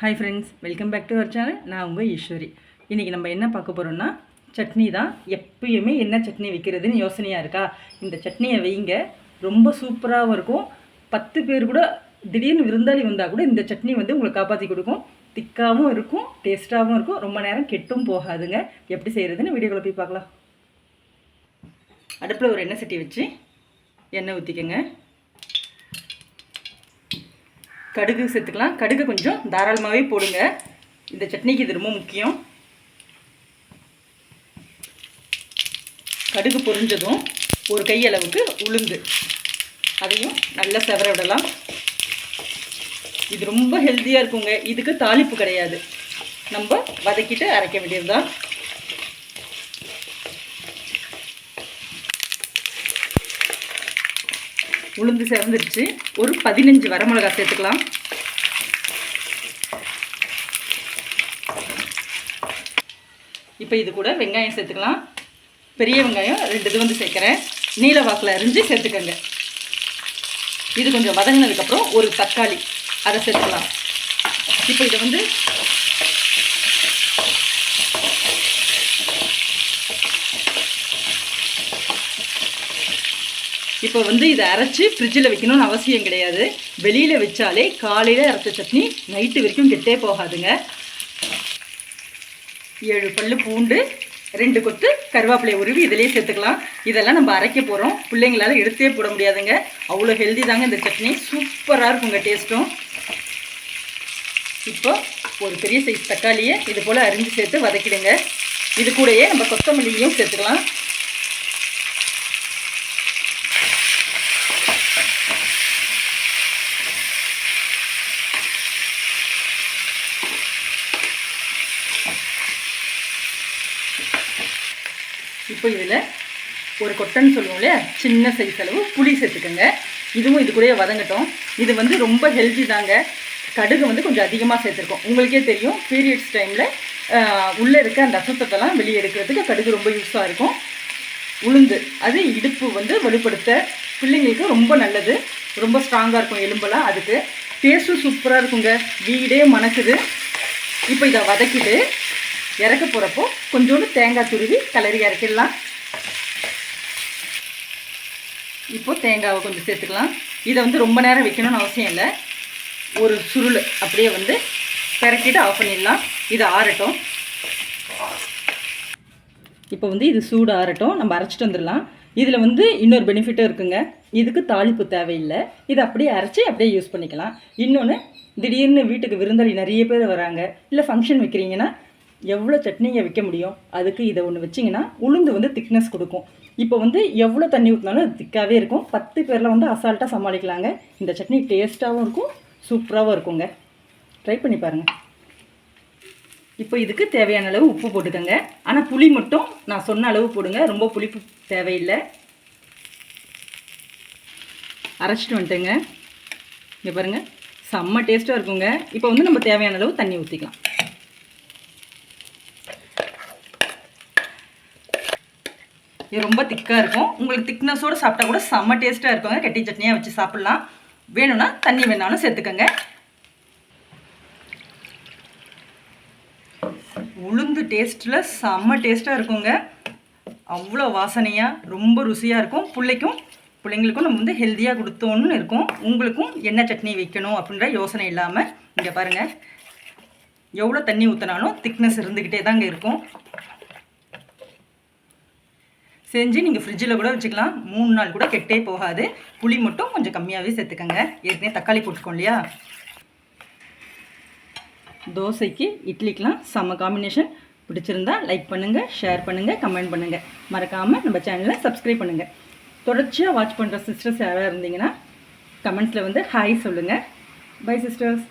Hi friends welcome back to our channel நான் உங்கள் ஈஸ்வரி. இன்றைக்கி நம்ம என்ன பார்க்க போகிறோம்னா சட்னி தான் எப்பயுமே என்ன சட்னி வைக்கிறதுன்னு யோசனையாக இருக்கா? இந்த சட்னியை வைங்க. ரொம்ப சூப்பராகவும் இருக்கும். பத்து பேர் கூட திடீர்னு விருந்தாளி வந்தால் கூட இந்த சட்னி வந்து உங்களுக்கு காப்பாற்றி கொடுக்கும். திக்காகவும் இருக்கும் டேஸ்ட்டாகவும் இருக்கும். ரொம்ப நேரம் கெட்டும் போகாதுங்க. எப்படி செய்கிறதுன்னு வீடியோக்குள்ள போய் பார்க்கலாம். அடுப்பில் ஒரு எண்ணெய் சட்டி வச்சு எண்ணெய் ஊற்றிக்கங்க கடுகு சேர்த்துக்கலாம். கடுகு கொஞ்சம் தாராளமாகவே போடுங்க. இந்த சட்னிக்கு இது ரொம்ப முக்கியம். கடுகு பொரிஞ்சதும் ஒரு கையளவுக்கு உளுந்து. அதையும் நல்லா செவர விடலாம். இது ரொம்ப ஹெல்த்தியாக இருக்குங்க. இதுக்கு தாளிப்பு கிடையாது. நம்ம வதக்கிட்டு அரைக்க வேண்டியதுதான். உளுந்து சேர்ந்துருச்சு ஒரு பதினஞ்சு வரமிளகா சேர்த்துக்கலாம். இப்போ இது கூட வெங்காயம் சேர்த்துக்கலாம். பெரிய வெங்காயம் ரெண்டு இது வந்து சேர்க்குறேன். நீல வாக்கில் அரிஞ்சு சேர்த்துக்கோங்க. இது கொஞ்சம் வதங்கினதுக்கப்புறம் ஒரு தக்காளி அதை சேர்த்துக்கலாம். இப்போ இதை வந்து இப்போ வந்து இதை அரைச்சி ஃப்ரிட்ஜில் வைக்கணும்னு அவசியம் கிடையாது. வெளியில் வச்சாலே காலையில் அரைச்ச சட்னி நைட்டு வரைக்கும் கெட்டே போகாதுங்க. ஏழு பல்லு பூண்டு ரெண்டு கொத்து கருவேப்பிலை உருவி இதிலே சேர்த்துக்கலாம். இதெல்லாம் நம்ம அரைக்க போகிறோம் பிள்ளைங்களால எடுத்தே போட முடியாதுங்க. அவ்வளோ ஹெல்தி தாங்க இந்த சட்னி. சூப்பராக இருக்குங்க டேஸ்ட்டும் இப்போ ஒரு பெரிய சைஸ் தக்காளியை இது போல் அரிஞ்சு சேர்த்து வதக்கிடுங்க. இது கூடயே நம்ம கொத்தமல்லியும் சேர்த்துக்கலாம். இப்போ இதில் ஒரு கொட்டைன்னு சொல்லுவோம் இல்லையா? சின்ன சைஸ் அளவு புளி சேர்த்துக்கோங்க. இதுவும் இது கூடயே வதங்கட்டும். இது வந்து ரொம்ப ஹெல்த்தி தாங்க. கடுகு வந்து கொஞ்சம் அதிகமாக சேர்த்துருக்கோம். உங்களுக்கே தெரியும் பீரியட்ஸ் டைமில் உள்ளே இருக்க அந்த அசுத்தத்தெல்லாம் வெளியே எடுக்கிறதுக்கு கடுகு ரொம்ப யூஸாக இருக்கும். உளுந்து அது இடுப்பு வந்து வலுப்படுத்த பிள்ளைங்களுக்கு ரொம்ப நல்லது. ரொம்ப ஸ்ட்ராங்காக இருக்கும் எலும்பெல்லாம் அதுக்கு. டேஸ்ட்டும் சூப்பராக இருக்குங்க. வீடே மணக்குது. இப்போ இதை வதக்கிட்டு இறக்க போகிறப்போ கொஞ்சோண்டு தேங்காய் துருவி கலரி இறக்கிடலாம் இப்போ தேங்காவை கொஞ்சம் சேர்த்துக்கலாம். இதை வந்து ரொம்ப நேரம் வைக்கணும்னு அவசியம் இல்லை. ஒரு சுருள் அப்படியே வந்து பிறக்கிட்டு ஆஃப் பண்ணிடலாம். இது ஆறட்டும். இப்போ வந்து இது சூடு ஆறட்டும். நம்ம அரைச்சிட்டு வந்துடலாம். இதில் வந்து இன்னொரு பெனிஃபிட்டும் இருக்குங்க. இதுக்கு தாளிப்பு தேவையில்லை. இதை அப்படியே அரைச்சி அப்படியே யூஸ் பண்ணிக்கலாம். இன்னொன்று திடீர்னு வீட்டுக்கு விருந்தாளி நிறைய பேர் வராங்க. இல்லை ஃபங்க்ஷன் வைக்கிறீங்கன்னா எவ்வளோ சட்னிங்க வைக்க முடியும்? அதுக்கு இதை ஒன்று வச்சிங்கன்னா உளுந்து வந்து திக்னஸ் கொடுக்கும். இப்போ வந்து எவ்வளோ தண்ணி ஊற்றினாலும் அது திக்காகவே இருக்கும். பத்து பேரில் வந்து அசால்ட்டாக சமாளிக்கலாங்க. இந்த சட்னி டேஸ்ட்டாகவும் இருக்கும் சூப்பராகவும் இருக்குங்க. ட்ரை பண்ணி பாருங்கள் இப்போ இதுக்கு தேவையான அளவு உப்பு போட்டுக்கோங்க. ஆனால் புளி மட்டும் நான் சொன்ன அளவு போடுங்க. ரொம்ப புளிப்பு தேவையில்லை. அரைச்சிட்டு வந்துட்டுங்க. இங்கே பாருங்கள் செம்ம டேஸ்ட்டாக இருக்குங்க. இப்போ வந்து நம்ம தேவையான அளவு தண்ணி ஊற்றிக்கலாம் இது ரொம்ப திக்காக இருக்கும். உங்களுக்கு திக்னஸோடு சாப்பிட்டா கூட செம்ம டேஸ்ட்டாக இருக்குங்க கெட்டி சட்னியாக வச்சு சாப்பிட்லாம். வேணும்னா தண்ணி வேணாலும் சேர்த்துக்கோங்க. உளுந்து டேஸ்ட்டில் செம்ம டேஸ்ட்டாக இருக்குங்க. அவ்வளோ வாசனையாக ரொம்ப ருசியாக இருக்கும். பிள்ளைக்கும் பிள்ளைங்களுக்கும் நம்ம வந்து ஹெல்த்தியாக கொடுத்தோன்னு இருக்கும். உங்களுக்கும் என்ன சட்னி வைக்கணும் அப்படின்ற யோசனை இல்லாமல் இங்கே பாருங்கள் எவ்வளோ தண்ணி ஊற்றினாலும் திக்னஸ் இருந்துக்கிட்டே தாங்க இருக்கும். செஞ்சு நீங்கள் ஃப்ரிட்ஜில் கூட வச்சுக்கலாம். மூணு நாள் கூட கெட்டே போகாது. புளி மட்டும் கொஞ்சம் கம்மியாகவே சேர்த்துக்கோங்க. ஏற்கனவே தக்காளி போட்டுக்கோம் இல்லையா? தோசைக்கு இட்லிக்கெலாம் செம்ம காம்பினேஷன் பிடிச்சிருந்தா லைக் பண்ணுங்கள் ஷேர் பண்ணுங்கள் கமெண்ட் பண்ணுங்கள் மறக்காமல் நம்ம சேனலை சப்ஸ்கிரைப் பண்ணுங்கள் தொடர்ச்சியாக வாட்ச் பண்ணுற சிஸ்டர்ஸ் யாராக இருந்தீங்கன்னா கமெண்ட்ஸில் வந்து ஹாய் சொல்லுங்கள் பை சிஸ்டர்ஸ்